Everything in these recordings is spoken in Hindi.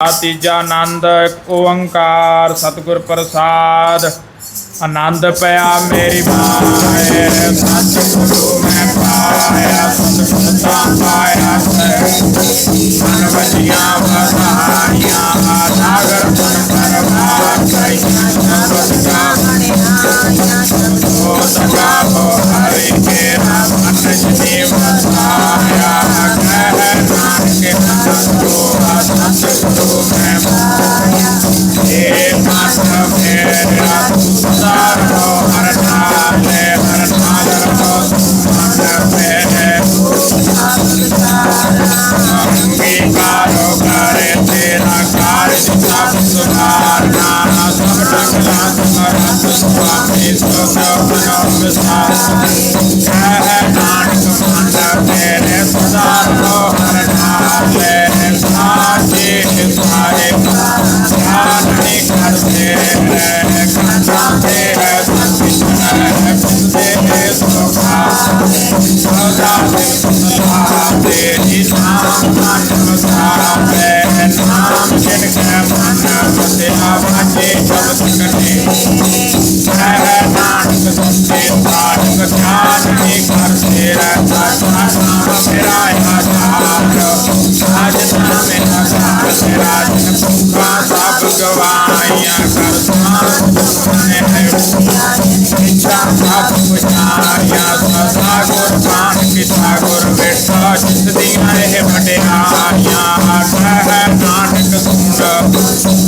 तीजानंद ओंकार सतगुर प्रसाद। आनंद पया मेरी माया सतगुरु मैं पाया पाया। बचिया It's the mountain of the sky. I am not come down there. It's से आवाजे सब करने हर नाम सुनते पाठ ध्यान में कर तेरा साधना मेरा आधार साधना मेरा साथ राजन का सब गवाया कर सुने है इच्छा सब बुझाया सदा गुरबान पिता गुर बेटा ज़िंदगी है बड़े आया हर नाटक सुन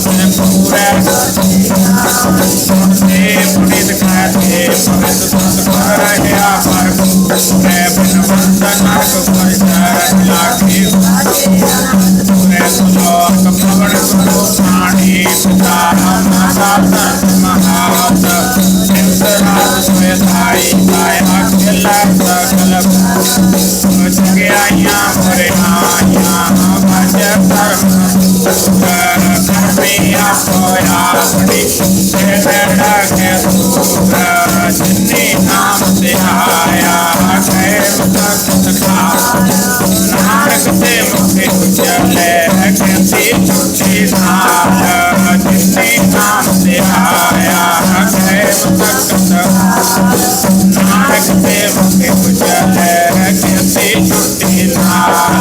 se procurava Tempo de declarar tempo Vendo tanto para reafar Tempo de levantar na casualidade Lá que Por isso logo Pobre do Sani Sudara Masata Nanak dev ke pujal hai kisi chutti na